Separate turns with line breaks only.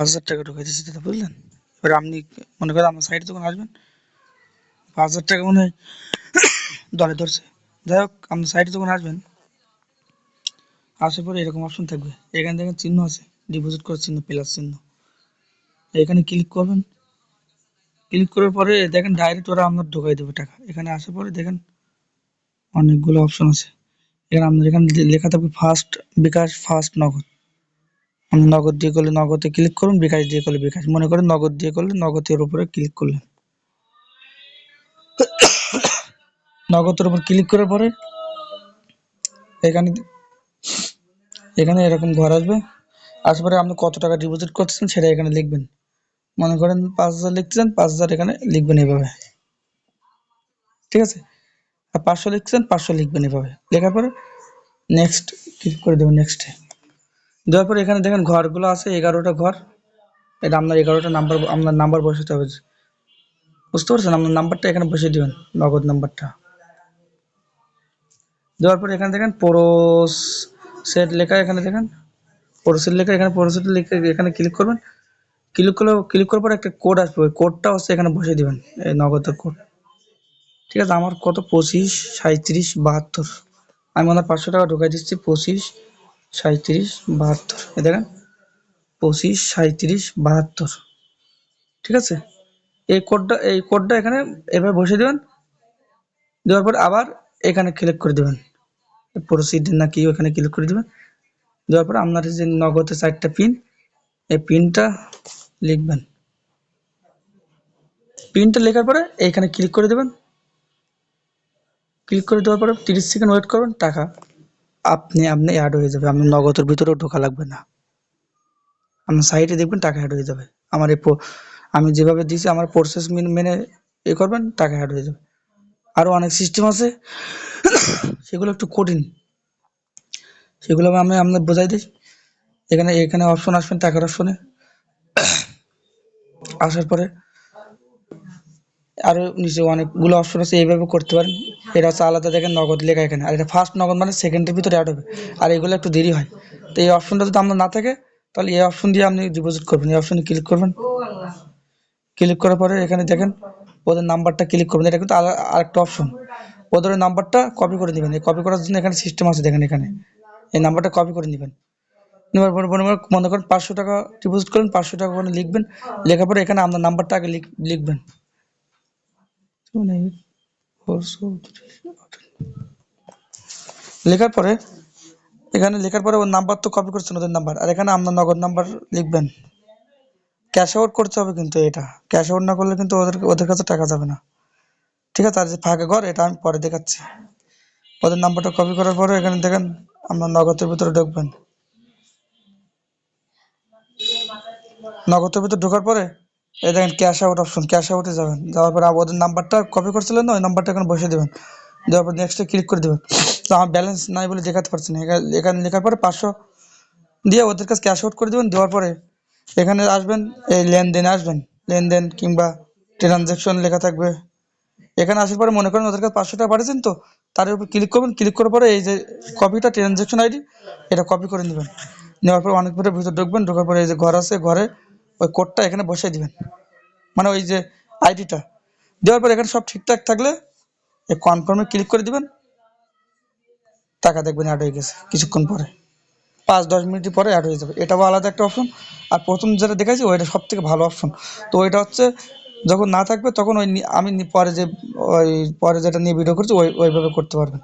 পাঁচ হাজার টাকা ঢুকাই দিচ্ছি দাদা, বুঝলেন? এবার আপনি মনে করেন আমার সাইডে যখন আসবেন। পাঁচ হাজার টাকা মনে হয় দলে ধরছে। যাই হোক, আপনার সাইডে যখন আসবেন। আসার পরে এরকম অপশন থাকবে। এখানে দেখেন চিহ্ন আছে। ডিপোজিট করার চিহ্ন প্লাস চিহ্ন। এখানে ক্লিক করবেন। ক্লিক করার পরে দেখেন ডাইরেক্ট ওরা আপনার ঢোকাই দেবে টাকা। এখানে আসার পরে দেখেন অনেকগুলো অপশন আছে। এখানে আপনার এখানে লেখা থাকবে ফার্স্ট বিকাশ ফার্স্ট নগদ। নগদ দিয়ে করলে নগদে ক্লিক করুন, বিকাশ দিয়ে করলে বিকাশ। মনে করেন নগদ দিয়ে করলে নগদের উপরে ক্লিক করলেন। নগদের উপর ক্লিক করার পরে এখানে এখানে এরকম ঘর আসবে। আসার পরে আপনি কত টাকা ডিপোজিট করতেছেন সেটা এখানে লিখবেন। মনে করেন পাঁচ হাজার লিখছেন পাঁচ হাজার এখানে লিখবেন এভাবে। ঠিক আছে? আর পাঁচশো লিখছেন পাঁচশো লিখবেন এভাবে। লেখার পরে নেক্সট ক্লিক করে দেবেন নেক্সটে দেওয়ার পরে এখানে দেখেন ঘরগুলো আছে, এগারোটা ঘর। এটা আপনার এগারোটা নাম্বার, আপনার নাম্বার বসাতে হবে। বুঝতে পারছেন? আপনার নাম্বারটা এখানে বসিয়ে দিবেন, নগদ নাম্বারটা। দেওয়ার পরে এখানে দেখেন পরশ সেট লেখা এখানে দেখেন। পরশের লেখা, এখানে পরশের লেখা, এখানে ক্লিক করবেন। ক্লিক করলে ক্লিক করার পরে একটা কোড আসবে, ওই কোডটা হচ্ছে এখানে বসিয়ে দিবেন, এই নগদের কোড ঠিক আছে? আমার কত? পঁচিশ সাঁত্রিশ বাহাত্তর। আমি ওনার পাঁচশো টাকা ঢুকাই দিচ্ছি, পঁচিশ। সাঁত্রিশ বাহাত্তর। এ দেখেন, পঁচিশ সাঁত্রিশ বাহাত্তর। ঠিক আছে? এই কোডটা এই কোডটা এখানে এভাবে বসিয়ে দেবেন। দেওয়ার পর আবার এখানে ক্লিক করে দেবেন। প্রসিড না কি ওখানে ক্লিক করে দেবেন। দেওয়ার পর আপনার যে নগদের চারটা পিন এই পিনটা লিখবেন। পিনটা লেখার পরে এইখানে ক্লিক করে দেবেন। ক্লিক করে দেওয়ার পরে তিরিশ সেকেন্ড ওয়েট করবেন, টাকা। আপনি আপনি অ্যাড হয়ে যাবে। আপনার নগদের ভিতরেও ঢোকা লাগবে না। আপনার সাইটে দেখবেন টাকা অ্যাড হয়ে যাবে। আমার এই আমি যেভাবে দিয়েছি আমার প্রসেস মেনে এ করবেন, টাকা অ্যাড হয়ে যাবে। আরও অনেক সিস্টেম আছে। সেগুলো একটু কঠিন। সেগুলো আমি আপনার বোঝাই দিই। এখানে এখানে অপশন আসবেন টাকার অপশনে আসার পরে আরও নিচে অনেকগুলো অপশন আছে, এইভাবে করতে পারেন। এটা হচ্ছে আলাদা দেখেন নগদ লেখা এখানে। আর এটা ফার্স্ট নগদ মানে সেকেন্ডের ভিতরে অ্যাড হবে। আর এগুলো একটু দেরি হয়। তো এই অপশনটা যদি আপনার না থাকে, তাহলে এই অপশন দিয়ে আপনি ডিপোজিট করবেন। এই অপশনে ক্লিক করবেন। ক্লিক করার পরে এখানে দেখেন, ওদের নাম্বারটা ক্লিক করবেন। এটা কিন্তু আরেকটা অপশন ওদের নাম্বারটা কপি করে নেবেন এই কপি করার জন্য এখানে সিস্টেম আছে দেখেন এখানে। এই নাম্বারটা কপি করে নেবেন। মনে করেন পাঁচশো টাকা ডিপোজিট করেন পাঁচশো টাকা করে লিখবেন। লেখার পরে এখানে আপনার নাম্বারটা আগে লিখ- লিখবেন। লেখার পরে, এখানে লেখার পরে ওর নাম্বার তো কপি করছেন ওদের নাম্বার আর এখানে আপনার নগদ নাম্বার লিখবেন। ক্যাশ আউট করতে হবে কিন্তু এটা। ক্যাশ আউট না করলে কিন্তু ওদের ওদের কাছে টাকা যাবে না। ঠিক আছে, আর যে ফাঁকা ঘর, এটা আমি পরে দেখাচ্ছি। ওদের নাম্বারটা কপি করার পরে এখানে দেখেন আপনার নগদের ভিতরে ঢুকবেন। নগদের ভিতরে ঢোকার পরে এই দেখেন ক্যাশ আউট অপশন ক্যাশ আউটে যাবেন। যাওয়ার পরে ওদের নাম্বারটা কপি করছিলেন না ওই নাম্বারটা এখানে বসিয়ে দেবেন। দেওয়ার পর নেক্সটে ক্লিক করে দেবেন। তো আমার ব্যালেন্স নাই বলে দেখাতে পারছি না। এখানে এখানে লেখার পরে পাঁচশো দিয়ে ওদের কাছে ক্যাশ আউট করে দেবেন। দেওয়ার পরে এখানে আসবেন, এই লেনদেনে আসবেন। লেনদেন কিংবা ট্রানজ্যাকশন লেখা থাকবে। এখানে আসার পরে মনে করেন ওদের কাছে পাঁচশো টাকা পাঠিয়েছেন তো, তার উপর ক্লিক করবেন। ক্লিক করার পরে এই যে কপিটা ট্রানজ্যাকশন আইডি এটা কপি করে নেবেন। নেওয়ার পরে অনেক পরে ভিতরে ঢুকবেন। ঢোকার পরে এই যে ঘর আছে, ঘরে ওই কোডটা এখানে বসিয়ে দিবেন। মানে ওই যে আইডিটা দেওয়ার পর এখানে সব ঠিকঠাক থাকলে এই কনফার্মে ক্লিক করে দিবেন। টাকা দেখবেন অ্যাড হয়ে গেছে কিছুক্ষণ পরে। পাঁচ, দশ মিনিট পরে অ্যাড হয়ে যাবে। এটাও আলাদা একটা অপশন আর প্রথম যেটা দেখাইছি, ওইটা সব থেকে ভালো অপশন তো ওইটা হচ্ছে, যখন না থাকবে, তখন ওই আমি পরে যে, ওই পরে যেটা নিয়ে ভিডিও করছি, ওই ওইভাবে করতে পারবেন।